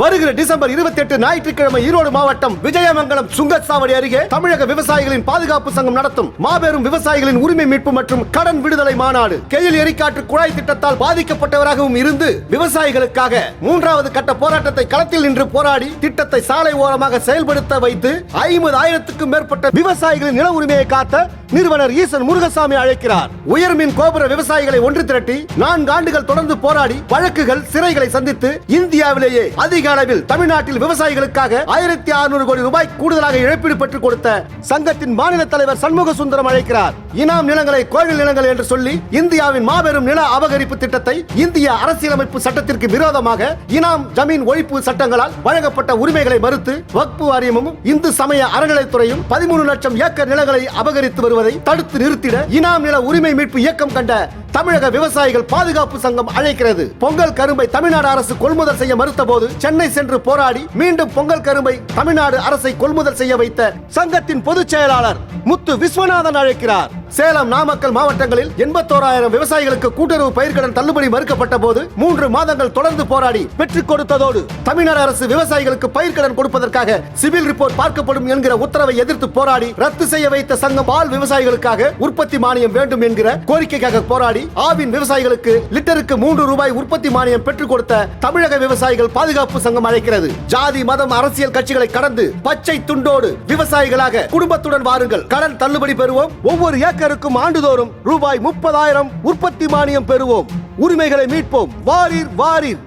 வருகிற டிசம்பர் இருபத்தி எட்டு ஞாயிற்றுக்கிழமை ஈரோடு மாவட்டம் விஜயமங்கலம் சுங்கச்சாவடி அருகே தமிழக விவசாயிகளின் பாதுகாப்பு சங்கம் நடத்தும் மாபெரும் விவசாயிகளின் உரிமை மீட்பு மற்றும் கடன் விடுதலை மாநாடு. கெயில் எரிக்காற்று குழாய் திட்டத்தால் பாதிக்கப்பட்டவராகவும் இருந்து விவசாயிகளுக்காக மூன்றாவது கட்ட போராட்டத்தை களத்தில் நின்று போராடி திட்டத்தை சாலை ஓரமாக செயல்படுத்த வைத்து ஐம்பது ஆயிரத்துக்கும் மேற்பட்ட விவசாயிகளின் நில உரிமையை காத்த நிறுவனர் ஈசன் முருகசாமி அழைக்கிறார். உயர்மின் கோபுர விவசாயிகளை ஒன்று திரட்டி நான்கு ஆண்டுகள் தொடர்ந்து போராடி வழக்குகள் சிறைகளை சந்தித்து இந்தியாவிலேயே அதிக அளவில் தமிழ்நாட்டில் விவசாயிகளுக்காக ஆயிரத்தி அறுநூறு கோடி ரூபாய் கூடுதலாக இழப்பீடு பெற்றுக் கொடுத்த சங்கத்தின் மாநில தலைவர் சண்முக சுந்தரம் அழைக்கிறார். இனாம் நிலங்களை கோவில் நிலங்கள் என்று சொல்லி இந்தியாவின் மாபெரும் நில அபகரிப்பு திட்டத்தை இந்திய அரசியலமைப்பு சட்டத்திற்கு விரோதமாக இனாம் ஜமீன் ஒழிப்பு சட்டங்களால் வழங்கப்பட்ட உரிமைகளை மறுத்து வக்பு வாரியமும் இந்து சமய அறநிலைத்துறையும் பதிமூணு லட்சம் ஏக்கர் நிலங்களை அபகரித்து வருவதை தடுத்து நிறுத்திட இனாம் நில உரிமை மீட்பு இயக்கம் கண்ட தமிழக விவசாயிகள் பாதுகாப்பு சங்கம் அழைக்கிறது. பொங்கல் கரும்பை தமிழ்நாடு அரசு கொள்முதல் செய்ய மறுத்த போது சென்னை சென்று போராடி மீண்டும் பொங்கல் கரும்பை தமிழ்நாடு அரசை கொள்முதல் செய்ய வைத்த சங்கத்தின் பொதுச் செயலாளர் முத்து விஸ்வநாதன் அழைக்கிறார். சேலம் நாமக்கல் மாவட்டங்களில் எண்பத்தோராயிரம் விவசாயிகளுக்கு கூட்டுறவு பயிர்க்கடன் தள்ளுபடி மறுக்கப்பட்ட போது மூன்று மாதங்கள் தொடர்ந்து போராடி பெற்றுக் கொடுத்ததோடு தமிழ்நாடு அரசு விவசாயிகளுக்கு பயிர்க்கடன் கொடுப்பதற்காக சிவில் ரிப்போர்ட் பார்க்கப்படும் என்கிற உத்தரவை எதிர்த்து போராடி ரத்து செய்ய வைத்த சங்கம் பால் விவசாயிகளுக்காக உற்பத்தி மானியம் வேண்டும் என்கிற கோரிக்கைக்காக போராடி ஆவின் விவசாயிகளுக்கு லிட்டருக்கு மூன்று ரூபாய் உற்பத்தி மானியம் பெற்றுக் கொடுத்த தமிழக விவசாயிகள் பாதுகாப்பு சங்கம் அழைக்கிறது. ஜாதி மதம் அரசியல் கட்சிகளை கடந்து பச்சை துண்டோடு விவசாயிகளாக குடும்பத்துடன் வாருங்கள். கடன் தள்ளுபடி பெறுவோம். ஒவ்வொரு ஏக்கருக்கும் ஆண்டுதோறும் ரூபாய் முப்பதாயிரம் உற்பத்தி மானியம் பெறுவோம். உரிமைகளை மீட்போம். வாரீர் வாரீர்.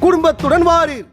குடும்பத்துடன் வாரீர்.